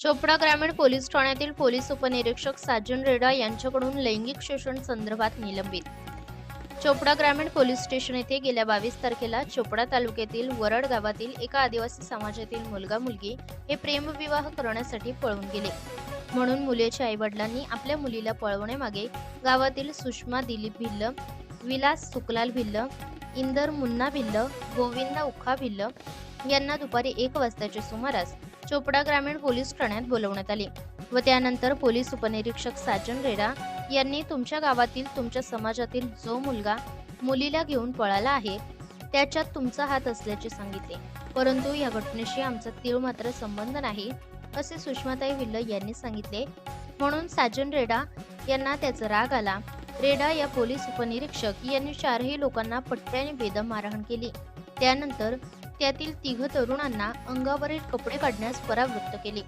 चोपडा ग्रामीण पोलीस ठाण्यातील पोलीस उपनिरीक्षक साजन रेडा यांच्याकडून लैंगिक शोषण संदर्भात निलंबित. चोपडा ग्रामीण पोलीस स्टेशन येथे गेल्या बावीस तारखेला चोपडा तालुक्यातील वरड गावातील एका आदिवासी समाजातील मुलगा मुलगी हे प्रेमविवाह करण्यासाठी पळून गेले. म्हणून मुलीच्या आईवडिलांनी आपल्या मुलीला पळवण्यामागे गावातील सुषमा दिलीप भिल्ल विलास सुकलाल भिल्ल इंदर मुन्ना भिल्ल गोविंदा उखा भिल्ल यांना दुपारी एक वाजताच्या सुमारास चोपडा ग्रामीण पोलीस ठाण्यात बोलवण्यात आले व त्यानंतर पोलीस उपनिरीक्षक साजन रेडा यांनी तुमच्या गावातील तुमच्या समाजातील जो मुलगा मुलीला घेऊन पळाला आहे त्याच्यात तुमचा हात असल्याचे सांगितले. परंतु या घटनेशी आमचा तीळ मात्र संबंध नाही असे सुषमाताई विल्ल यांनी सांगितले. म्हणून साजन रेडा यांना त्याचा राग आला. रेडा या पोलीस उपनिरीक्षक यांनी चारही लोकांना पट्ट्याने बेदम मारहाण केली. त्यानंतर त्यातील तिघ तरुणांना अंगावरील कपडे काढण्यास परावृत्त केले.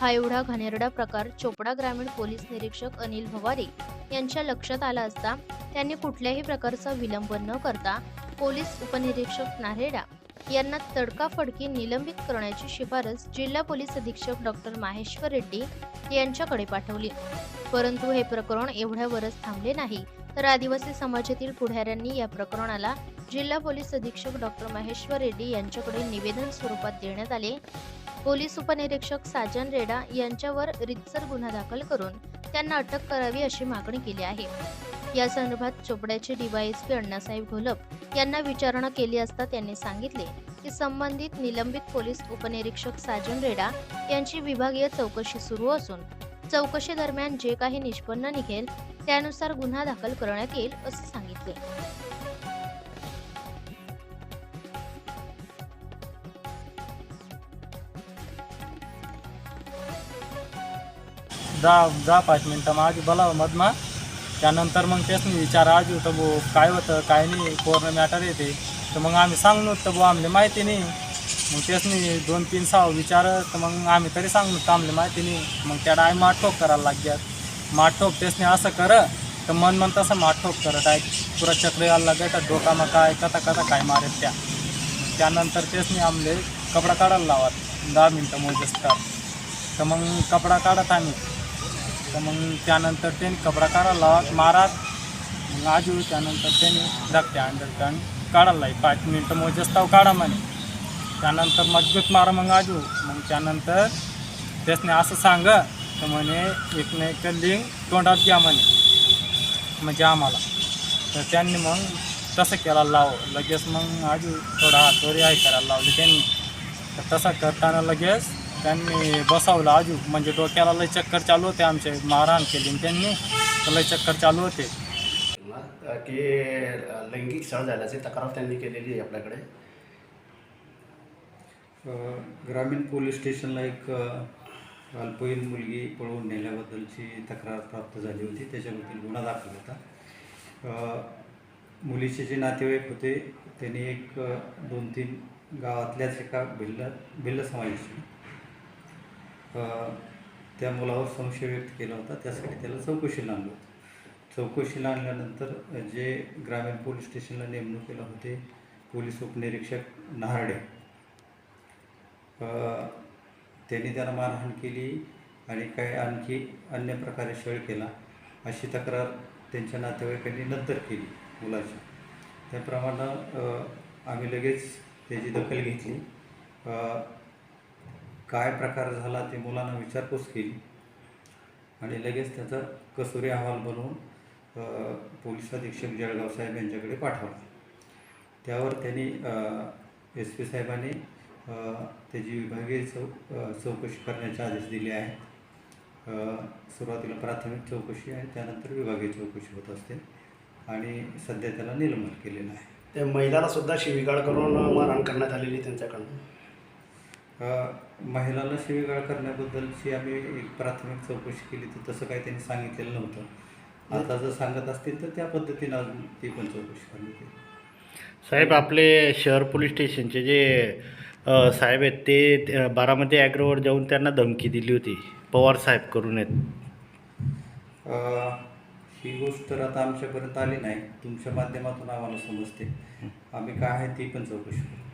हा एवढा घाणेरडा प्रकार चोपडा ग्रामीण पोलीस निरीक्षक अनिल भवारे यांच्या लक्षात आला असता त्यांनी कुठल्याही प्रकारचा विलंब न करता पोलीस उपनिरीक्षक नारेडा यांना तडकाफडकी निलंबित करण्याची शिफारस जिल्हा पोलीस अधीक्षक डॉक्टर माहेश्वर रेड्डी यांच्याकडे पाठवली. परंतु हे प्रकरण एवढ्यावरच थांबले नाही तर आदिवासी समाजातील पुढाऱ्यांनी या प्रकरणाला जिल्हा पोलीस अधीक्षक डॉक्टर महेश्वर रेड्डी यांच्याकडे निवेदन स्वरूपात देण्यात आले. पोलीस उपनिरीक्षक साजन रेडा यांच्यावर रितसर गुन्हा दाखल करून त्यांना अटक करावी अशी मागणी केली आहे. या संदर्भात चोपड्याचे डीवायएसपी अण्णासाहेब घोलप यांना विचारणा केली असता त्यांनी सांगितले की संबंधित निलंबित पोलीस उपनिरीक्षक साजन रेडा यांची विभागीय चौकशी सुरू असून चौकशी दरम्यान जे काही निष्पन्न निघेल त्यानुसार गुन्हा दाखल करण्यात येईल असे सांगितले. दहा दहा पाच मिनटं मग आधी बोलावं मधमा त्यानंतर मग तेच नाही विचार आज होतं भाऊ काय होतं काय नाही कोरोना मॅटर येते. तर मग आम्ही सांगून तर भाऊ आमले माहिती नाही. मग तेच नाही दोन तीन सहा विचार तर मग आम्ही तरी सांगलो थांबले माहितीने माहिती नाही मग त्या डाय माठोक करायला लागल्यात. माठोक तेच नाही असं कर. तर मन मन तसं माठोक करत आहे पुरा चक्र यायला लागत डोका मग काय कथा कथा काय मारत त्या. त्यानंतर तेच नाही आमले कपडा काढायला लावत. दहा मिनटं मोजेस कर तर मग कपडा काढत आम्ही. तर मग त्यानंतर त्यांनी कपडा काढायला लावत मारात. मग आजू त्यानंतर त्यांनी धाकट्या अंडर काढायला लावी. पाच मिनटं मोजेस ताव काढा म्हणे. त्यानंतर मजबूत मारा मग आजू. मग त्यानंतर त्यासने असं सांग तर म्हणे एकमेकं एक लिंग तोंडात घ्या म्हणे. म्हणजे आम्हाला. तर त्यांनी मग तसं केला लाव. लगेच मग आजू थोडा हातोरी आहे करायला लावली त्यांनी. तर तसं करताना लगेच त्यांनी बसवलं आजू. म्हणजे डोक्याला लय चक्कर चालू होते आमचे मारहाण केली त्यांनी. तर लय चक्कर चालू होते. की लैंगिक सळ झाल्याची तक्रार त्यांनी केलेली आहे आपल्याकडे. ग्रामीण पोलीस स्टेशनला एक अ, अल्पवयीन मुलगी पळवून नेल्याबद्दलची तक्रार प्राप्त झाली होती. त्याच्याबद्दल गुन्हा दाखल होता. मुलीचे जे नातेवाईक होते त्यांनी एक दोन तीन गावातल्याच एका भिल्ल भिल्ल समाजाची त्या मुलावर संशय व्यक्त केला होता. त्यासाठी त्याला चौकशीला आणलं होतं. चौकशीला आणल्यानंतर जे ग्रामीण पोलीस स्टेशनला नेमणुकीला होते पोलीस उपनिरीक्षक नहारडे त्यांनी त्याला मारहाण केली आणि काय आणखी अन्य प्रकारे छळ केला. अशी तक्रार त्यांच्या नातेवाईकांनी नंतर केली मुलाची. त्याप्रमाणे आम्ही लगेच त्याची दखल घेतली. काय प्रकार झाला ते मुलांना विचारपूस केली आणि लगेच त्याचा कसुरी अहवाल बनवून पोलीस अधीक्षक जळगाव साहेब यांच्याकडे पाठवला. त्यावर त्यांनी एस पी साहेबांनी त्याची विभागीय चौ चौकशी करण्याचे आदेश दिले आहेत. अ, सुरुवातीला प्राथमिक चौकशी आणि त्यानंतर विभागीय चौकशी होत असते आणि सध्या त्याला निलंबन केलेलं आहे. ते महिलाला सुद्धा शिवीगाळ करून मारहाण करण्यात आलेली त्यांच्याकडून? अ, महिलाला शिवीगाळ करण्याबद्दलची आम्ही एक प्राथमिक चौकशी केली तर तसं काही त्यांनी सांगितलेलं नव्हतं. आता जर सांगत असतील तर त्या पद्धतीनं अजून ती पण चौकशी करण्यात येईल. साहेब आपले शहर पोलीस स्टेशनचे जे साहेब आहेत ते बारामती ॲग्रोवर जाऊन त्यांना धमकी दिली होती पवार साहेब करून आहेत. ही गोष्ट तर आता आमच्यापर्यंत आली नाही तुमच्या माध्यमातून आम्हाला समजते. आम्ही काय आहे ती पण चौकशी करू.